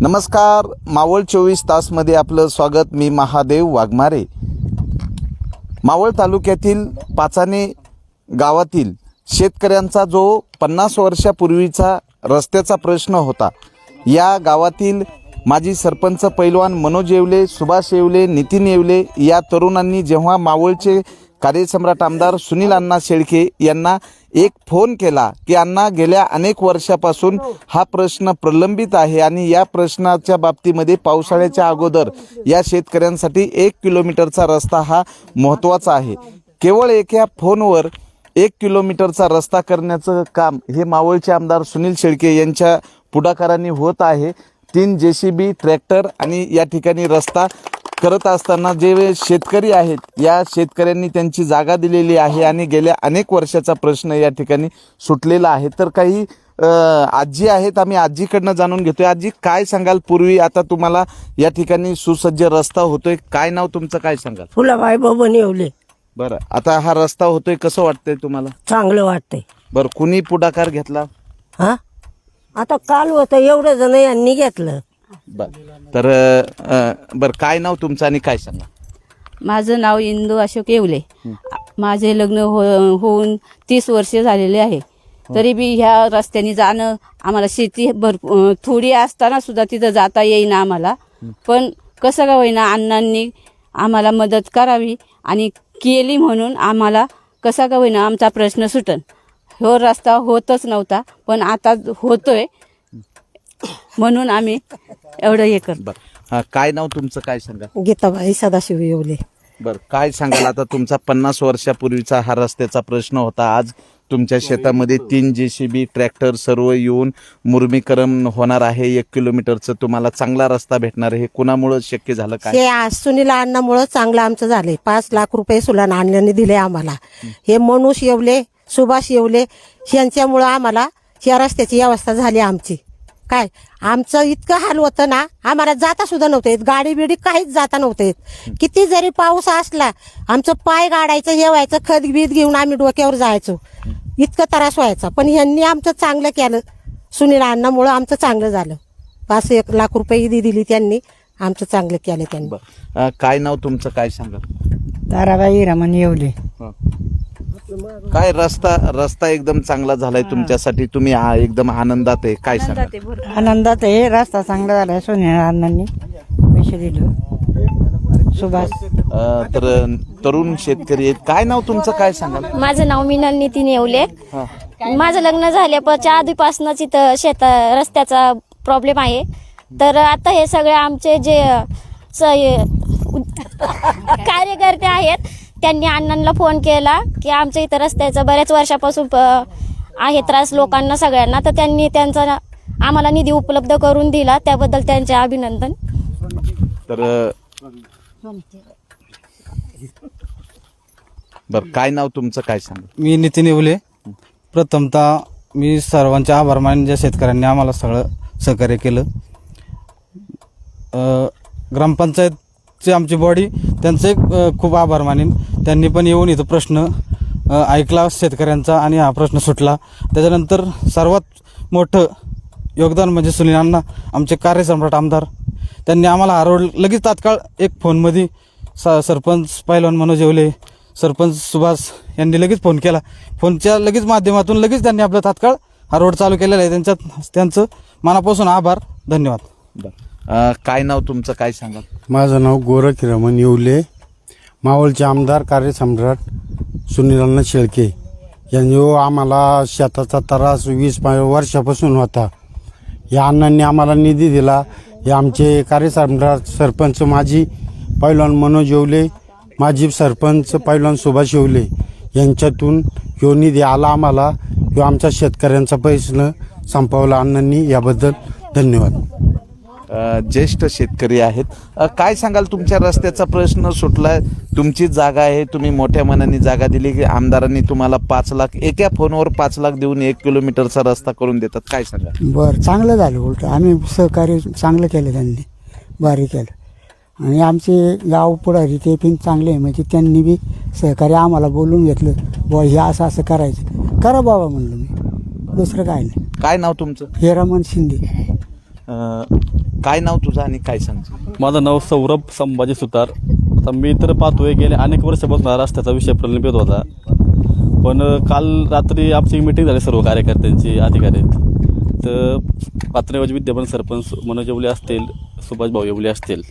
नमस्कार. मावळ चोवीस तासमध्ये आपलं स्वागत. मी महादेव वाघमारे. मावळ तालुक्यातील पाचाने गावातील शेतकऱ्यांचा जो पन्नास वर्षापूर्वीचा रस्त्याचा प्रश्न होता या गावातील माजी सरपंच पैलवान मनोज येवले सुभाष येवले नितीन येवले या तरुणांनी जेव्हा मावळचे कार्यसम्राट आमदार सुनील अण्णा शेळके यांना एक फोन केला की अण्णा गेल्या अनेक वर्षापासून हा. प्रश्न प्रलंबित आहे आणि या प्रश्नाच्या बाबतीमध्ये पावसाळ्याच्या अगोदर या शेतकऱ्यांसाठी एक किलोमीटरचा रस्ता हा महत्त्वाचा आहे. केवळ एका फोनवर एक किलोमीटरचा रस्ता करण्याचं काम हे मावळचे आमदार सुनील शेळके यांच्या पुढाकाराने होत आहे. तीन जे सी बी ट्रॅक्टर आणि या ठिकाणी रस्ता करत असताना जे शेतकरी आहेत या शेतकऱ्यांनी त्यांची जागा दिलेली आहे आणि गेल्या अनेक वर्षाचा प्रश्न या ठिकाणी सुटलेला आहे. तर काही आजी आहेत आम्ही आजीकडनं जाणून घेतोय. आजी काय सांगाल? पूर्वी आता तुम्हाला या ठिकाणी सुसज्ज रस्ता होतोय. काय नाव तुमचं? काय सांगाल? फुलाबाई बबन येवले बरं. आता हा रस्ता होतोय कसं वाटतंय तुम्हाला? चांगलं वाटतंय. बरं कुणी पुढाकार घेतला? हा? आता काल होतं एवढं जण यांनी घेतलं. बर. तर अ, बरं काय नाव तुमचं आणि काय सांगा? माझं नाव इंदू अशोक येवले. माझे लग्न हो होऊन तीस वर्ष झालेले आहे. तरी बी ह्या रस्त्याने जाणं आम्हाला शेती भरपूर थोडी असताना सुद्धा तिथं जाता येईना आम्हाला. पण कसं का होईना अण्णांनी आम्हाला मदत करावी आणि केली म्हणून आम्हाला कसा का होईना आमचा प्रश्न सुटन. हो रस्ता होतच नव्हता पण आता होतोय. म्हणून आम्ही एवढं हे करतो. बर. हा काय नाव तुमचं? काय सांगा? गीताबाई सदाशिव येवले. बर काय सांगाल? आता तुमचा पन्नास वर्षापूर्वीचा हा रस्त्याचा प्रश्न होता. आज तुमच्या शेतामध्ये तीन जे सी बी ट्रॅक्टर सर्व येऊन मुर्मीकरण होणार आहे. एक किलोमीटरचं तुम्हाला चांगला रस्ता भेटणार आहे. हे कुणामुळं शक्य झालं काय? हे आज सुनील अण्णामुळं चांगलं आमचं झालंय. पाच लाख रुपये सुलान आणल्याने दिले आम्हाला. हे मनुष येवले सुभाष येवले यांच्यामुळं आम्हाला या रस्त्याची व्यवस्था झाली आमची. काय आमचं इतकं हाल होतं ना आम्हाला जाता सुद्धा नव्हतं येत. गाडी बिडी काहीच जाता नव्हतं येत. किती जरी पाऊस असला आमचं पाय गाडायचं हे व्हायचं खत बीत घेऊन आम्ही डोक्यावर जायचो. इतकं त्रास व्हायचा. पण ह्यांनी आमचं चांगलं केलं. सुनील अण्णामुळं आमचं चांगलं झालं. पाच एक लाख रुपये दि- दिली त्यांनी. आमचं चांगलं केलं त्यांनी. काय नाव तुमचं? काय सांगा ताराबाई रमण येवले. काय रस्ता रस्ता एकदम चांगला झालाय तुमच्यासाठी? तुम्ही आ- एकदम आनंदात आहे. काय सांगा आनंदात आहे. रस्ता चांगला झाला सोन्या अण्णांनी. पैसे दिलं. सुभाष. अ, तर तरुण शेतकरी आहेत. काय नाव तुमचं? काय सांगाल? माझं नाव मिनल नितीन येवले. हा. माझं लग्न झाल्याच्या आधीपासूनच इथं शेत रस्त्याचा प्रॉब्लेम आहे. तर आता हे सगळे आमचे जे स- हे कार्यकर्ते आहेत त्यांनी अण्णांना फोन केला की आमच्या इथं रस्त्याचा बऱ्याच वर्षापासून प- आहे त्रास लोकांना सगळ्यांना. तर त्यांनी त्यांचा आम्हाला निधी उपलब्ध करून दिला. त्याबद्दल त्यांचे अभिनंदन. तर बर काय नाव तुमचं? काय सांगा? मी नितीन येवले. प्रथमतः मी सर्वांचे आभार मानेन ज्या शेतकऱ्यांनी आम्हाला सगळं सहकार्य केलं. अ, चे आमची बॉडी त्यांचे एक खूप आभार मानेन. त्यांनी पण येऊन इथं प्रश्न ऐकला शेतकऱ्यांचा आणि हा प्रश्न सुटला. त्याच्यानंतर सर्वात मोठं योगदान म्हणजे सुनील अण्णा आमचे कार्यसम्राट आमदार. त्यांनी आम्हाला हा लगेच तात्काळ एक फोनमध्ये स सरपंच पैलवान मनोज येवले सरपंच सुभाष यांनी लगेच फोन केला. फोनच्या लगेच माध्यमातून लगेच त्यांनी आपलं तात्काळ हा रोड चालू केलेला आहे. त्यांच्यात त्यांचं मनापासून आभार. धन्यवाद. काय नाव तुमचं? काय सांगाल? माझं नाव गोरख रमण येवले. मावळचे आमदार कार्यसम्राट सुनीलांना शेळके. यांनी हो आम्हाला शेताचा त्रास वीस वर्षापासून होता. या अण्णांनी आम्हाला निधी दिला. हे आमचे कार्यसम्राट सरपंच माजी पैलवान मनोज येवले माजी सरपंच पैलवान सुभाष येवले यांच्यातून यो निधी आला आम्हाला. किंवा आमच्या शेतकऱ्यांचा प्रश्न संपवला अण्णांनी. याबद्दल धन्यवाद. ज्येष्ठ शेतकरी आहेत. काय सांगाल तुमच्या रस्त्याचा प्रश्न सुटलाय? तुमची जागा आहे तुम्ही मोठ्या मनाने जागा दिली की आमदारांनी तुम्हाला पाच लाख एका फोनवर पाच लाख देऊन एक किलोमीटरचा रस्ता करून देतात? काय सांगा बरं चांगलं झालं उलट. आम्ही सहकार्य चांगलं केलं त्यांनी. भारी केलं. आणि आमचे गाव पुढारी ते पण चांगले आहे. म्हणजे त्यांनी बी सहकार्य आम्हाला बोलून घेतलं. बुवा हे असं असं करायचं. करा बाबा म्हणलं मी. दुसरं काय नाही. काय नाव तुमचं? हिरामन शिंदे. काय नाव तुझं आणि काय सांगतो माझं नाव सौरभ संभाजी सुतार. आता मी तर पाहतोय गेले अनेक वर्षापासून हा रस्त्याचा विषय प्रलंबित होता पण काल रात्री आमची मीटिंग झाली सर्व कार्यकर्त्यांची अधिकारी तर पात्रेवाजी विद्यमान सरपंच मनोज येवले असतील सुभाष भाऊ येवले असतील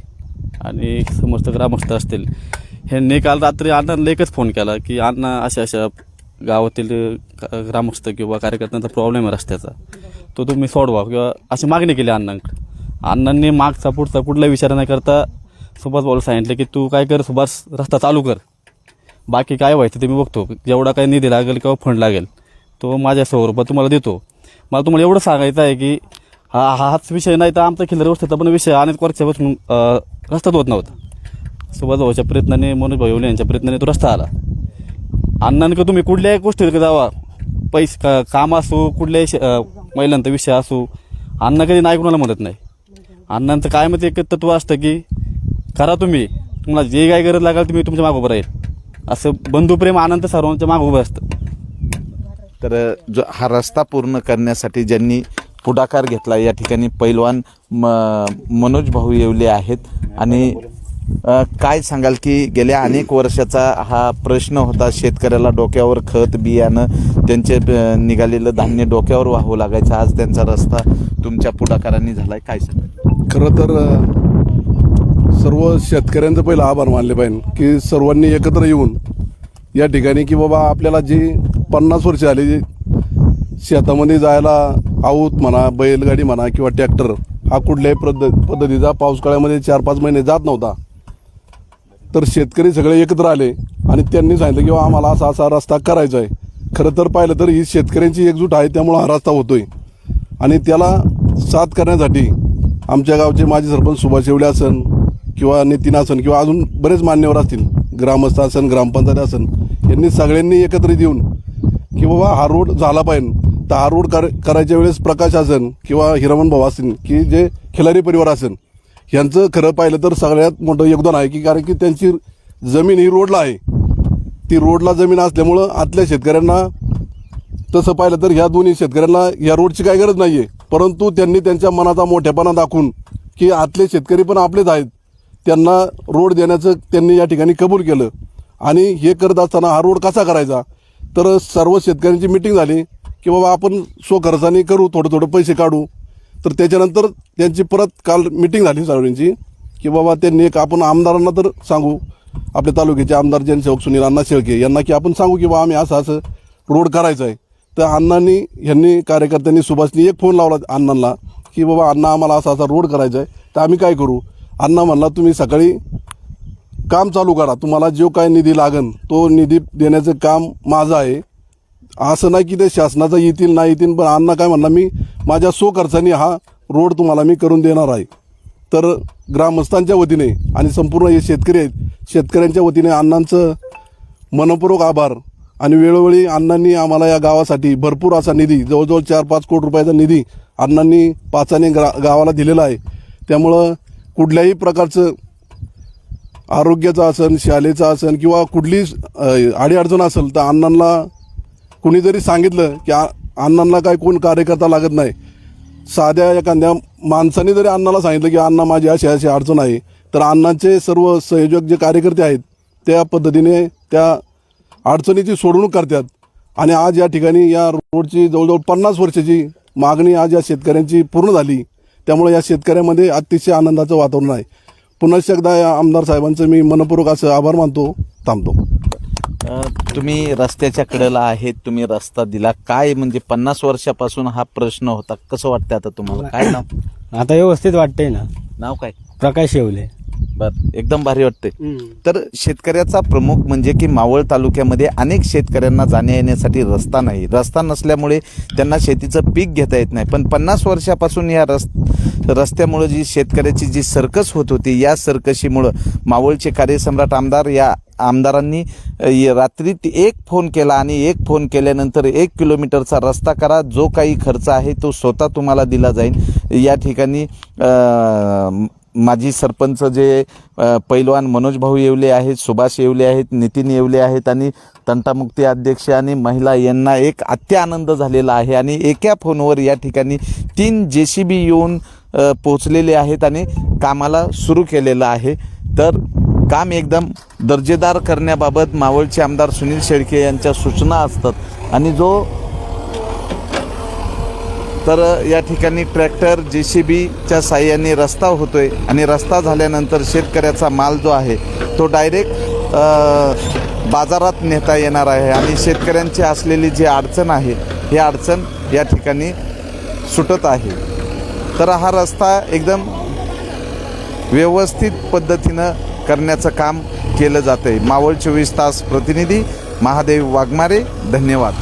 आणि समस्त ग्रामस्थ असतील. ह्यांनी काल रात्री अण्णांना एकच फोन केला की अण्णा अशा अशा गावातील ग्रामस्थ किंवा कार्यकर्त्यांचा प्रॉब्लेम आहे रस्त्याचा. तो तुम्ही सोडवा किंवा अशी मागणी केली अण्णांकडे अण्णांनी मागचा पुढचा कुठला विचार न करता सुभाष भाऊला सांगितलं की तू काय कर सुभाष रस्ता चालू कर. बाकी काय व्हायचं ते मी बघतो. जेवढा काही निधी लागेल किंवा फंड लागेल तो माझ्या स्वरूपात तुम्हाला देतो. मला तुम्हाला एवढं सांगायचं आहे की हा हा हाच विषय नाही तर आमचा खिल्लर व्यवस्थेचा पण विषय अनेक वर्षापासून अ, होत नव्हता. सुभाष भाऊच्या प्रयत्नाने मनोज भाऊ यांच्या प्रयत्नाने तो रस्ता आला. अण्णांक तुम्ही कुठल्याही गोष्टीत जावा. पैसे का काम असो कुठल्याही श- महिलांचा विषय असो अण्णा कधी नाही कुणाला म्हणत नाही. अण्णांचं काय मग एक तत्व असतं की करा तुम्ही तुम्हाला जे काय गरज लागेल तुम्ही तुमच्या मागं उभं राहील. असं बंधुप्रेम आनंद सर्वांच्या मागं उभं असतं. तर जो हा रस्ता पूर्ण करण्यासाठी ज्यांनी पुढाकार घेतला या ठिकाणी पैलवान म मनोज भाऊ येवले आहेत. आणि काय सांगाल की गेल्या अनेक वर्षाचा हा प्रश्न होता शेतकऱ्याला डोक्यावर खत बियाणं त्यांचे निघालेलं धान्य डोक्यावर वाहू लागायचं. आज त्यांचा रस्ता तुमच्या पुढाकारांनी झालाय. काय सांगाल? खरं तर सर्व शेतकऱ्यांचं पहिलं आभार मानले पाहिजे की सर्वांनी एकत्र येऊन या ठिकाणी की बाबा आपल्याला जी पन्नास वर्ष आली शेतामध्ये जायला आऊत म्हणा बैलगाडी म्हणा किंवा ट्रॅक्टर हा कुठल्याही पद्धत पद्धतीचा पावसाळ्यामध्ये चार पाच महिने जात नव्हता. तर शेतकरी सगळे एकत्र आले आणि त्यांनी सांगितलं की आम्हाला असा असा रस्ता करायचा आहे खरं तर पाहिलं तर ही शेतकऱ्यांची एकजूट आहे त्यामुळं हा रस्ता होतोय. आणि त्याला साथ करण्यासाठी आमच्या गावचे माजी सरपंच सुभाष शेवडे असन किंवा नितीन असन किंवा अजून बरेच मान्यवर असतील ग्रामस्थ असन ग्रामपंचायत असन यांनी सगळ्यांनी एकत्रित येऊन की बाबा हा रोड झाला पाहिजे. तर हा रोड कर करायच्या वेळेस प्रकाश असन किंवा हिरमन भाऊ असेल की जे खिलारी परिवार असेल यांचं खरं पाहिलं तर सगळ्यात मोठं योगदान आहे की कारण की त्यांची जमीन ही रोडला आहे. ती रोडला जमीन असल्यामुळं आतल्या शेतकऱ्यांना तसं पाहिलं तर ह्या दोन्ही शेतकऱ्यांना या रोडची काही गरज नाही आहे परंतु त्यांनी त्यांच्या मनाचा मोठेपणा दाखवून की आतले शेतकरी पण आपलेच आहेत. त्यांना रोड देण्याचं त्यांनी या ठिकाणी कबूल केलं. आणि हे करत असताना हा रोड कसा करायचा? तर सर्व शेतकऱ्यांची मिटिंग झाली की बाबा आपण स्वखर्चाने करू थोडं थोडं पैसे काढू. तर त्याच्यानंतर त्यांची परत काल मिटिंग झाली सर्वांची की बाबा त्यांनी एक आपण आमदारांना तर सांगू आपल्या तालुक्याचे आमदार जनसेवक सुनील अण्णा शेळके यांना की आपण सांगू की बाबा आम्ही असं असं रोड करायचं आहे तर अण्णांनी ह्यांनी कार्यकर्त्यांनी सुभाषनी एक फोन लावला अण्णांना की बाबा अण्णा आम्हाला असा असा रोड करायचा आहे तर आम्ही काय करू? अण्णा म्हणला तुम्ही सकाळी काम चालू करा तुम्हाला जो काय निधी लागन तो निधी देण्याचं काम माझं आहे असं नाही की ते शासनाचा येतील नाही येतील पण अण्णा काय म्हणला मी माझ्या सो खर्चाने हा रोड तुम्हाला मी करून देणार आहे. तर ग्रामस्थांच्या वतीने आणि संपूर्ण हे शेतकरी आहेत शेतकऱ्यांच्या वतीने अण्णांचं मनपूर्वक आभार. आणि वेळोवेळी अण्णांनी आम्हाला या गावासाठी भरपूर असा निधी जवळजवळ चार पाच कोटी रुपयाचा निधी अण्णांनी पाचाने ग्रा गावाला दिलेला आहे. त्यामुळं कुठल्याही प्रकारचं आरोग्याचं असन शालेचं असन किंवा कुठली अडीअडचण असेल तर अण्णांना कुणी जरी सांगितलं की आ- अण्णांना काय कोण कार्यकर्ता लागत नाही. साध्या एखाद्या माणसाने जरी अण्णाला सांगितलं की अण्णा माझी अशी अशी अडचण आहे तर अण्णांचे सर्व संयोजक जे कार्यकर्ते आहेत त्या पद्धतीने त्या अडचणीची सोडवणूक करतात. आणि आज या ठिकाणी या रोडची जवळजवळ पन्नास वर्षाची मागणी आज या शेतकऱ्यांची पूर्ण झाली. त्यामुळे या शेतकऱ्यामध्ये अतिशय आनंदाचं वातावरण आहे. पुन्हा एकदा या आमदार साहेबांचं मी मनपूर्वक असं आभार मानतो थांबतो. तुम्ही रस्त्याच्या कडेला आहेत तुम्ही रस्ता दिला. काय म्हणजे पन्नास वर्षापासून हा प्रश्न होता? कसं वाटतं आता तुम्हाला? काय नाव? आता व्यवस्थित वाटतंय ना. नाव काय? प्रकाश येवले. बर एकदम भारी वाटते तर शेतकऱ्याचा प्रमुख म्हणजे की मावळ तालुक्यामध्ये अनेक शेतकऱ्यांना जाण्या येण्यासाठी रस्ता नाही. रस्ता नसल्यामुळे त्यांना शेतीचं पीक घेता येत नाही. पण पन्नास वर्षापासून या रस रस्त्यामुळे जी शेतकऱ्याची जी सर्कस होत होती या सर्कशीमुळं मावळचे कार्यसम्राट आमदार या आमदारांनी रात्रीत रात्री एक फोन केला आणि एक फोन केल्यानंतर एक किलोमीटरचा रस्ता करा जो काही खर्च आहे तो स्वतः तुम्हाला दिला जाईल. या ठिकाणी माजी सरपंच जे पैलवान मनोज भाऊ येवले आहेत सुभाष येवले आहेत नितीन येवले आहेत आणि तंटामुक्ती अध्यक्ष आणि महिला यांना एक अत्यानंद झालेला आहे. आणि एका फोनवर या ठिकाणी तीन जे सी बी येऊन पोचलेले आहेत आणि कामाला सुरू केलेलं आहे. तर काम एकदम दर्जेदार करण्याबाबत मावळचे आमदार सुनील शेळके यांच्या सूचना असतात. आणि जो तर या ठिकाणी ट्रॅक्टर जे सी बीच्या साह्याने रस्ता होतो आहे आणि रस्ता झाल्यानंतर शेतकऱ्याचा माल जो आहे तो डायरेक्ट बाजारात नेता येणार आहे आणि शेतकऱ्यांची असलेली जी अडचण आहे ही अडचण या ठिकाणी सुटत आहे. तर हा रस्ता एकदम व्यवस्थित पद्धतीनं करण्याचं काम केलं जातं आहे मावळ चोवीस तास प्रतिनिधी महादेव वाघमारे धन्यवाद.